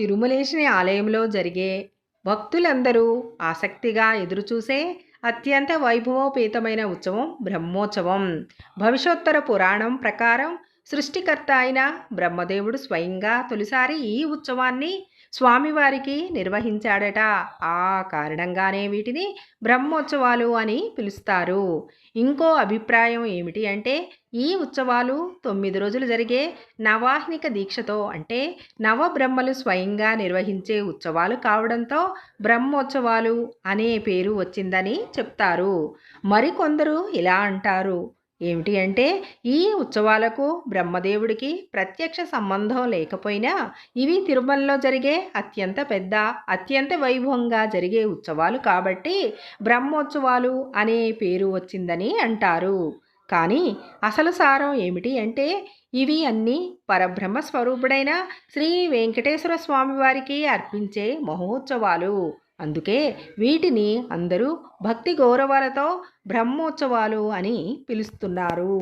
తిరుమలేశుని ఆలయంలో జరిగే భక్తులందరూ ఆసక్తిగా ఎదురుచూసే అత్యంత వైభవోపేతమైన ఉత్సవం బ్రహ్మోత్సవం. భవిష్యోత్తర పురాణం ప్రకారం సృష్టికర్త అయిన బ్రహ్మదేవుడు స్వయంగా తొలిసారి ఈ ఉత్సవాన్ని స్వామివారికి నిర్వహించాడట. ఆ కారణంగానే వీటిని బ్రహ్మోత్సవాలు అని పిలుస్తారు. ఇంకో అభిప్రాయం ఏమిటి అంటే ఈ ఉత్సవాలు తొమ్మిది రోజులు జరిగే నవాహ్నిక దీక్షతో అంటే నవబ్రహ్మలు స్వయంగా నిర్వహించే ఉత్సవాలు కావడంతో బ్రహ్మోత్సవాలు అనే పేరు వచ్చిందని చెప్తారు. మరికొందరు ఇలా అంటారు. ఏమిటి అంటే ఈ ఉత్సవాలకు బ్రహ్మదేవుడికి ప్రత్యక్ష సంబంధం లేకపోయినా ఇవి తిరుమలలో జరిగే అత్యంత పెద్ద అత్యంత వైభవంగా జరిగే ఉత్సవాలు కాబట్టి బ్రహ్మోత్సవాలు అనే పేరు వచ్చిందని అంటారు. కానీ అసలు సారం ఏమిటి అంటే ఇవి అన్నీ పరబ్రహ్మ స్వరూపుడైన శ్రీ వెంకటేశ్వర స్వామి వారికి అర్పించే మహోత్సవాలు. అందుకే వీటిని అందరూ భక్తి గౌరవాలతో బ్రహ్మోత్సవాలు అని పిలుస్తున్నారు.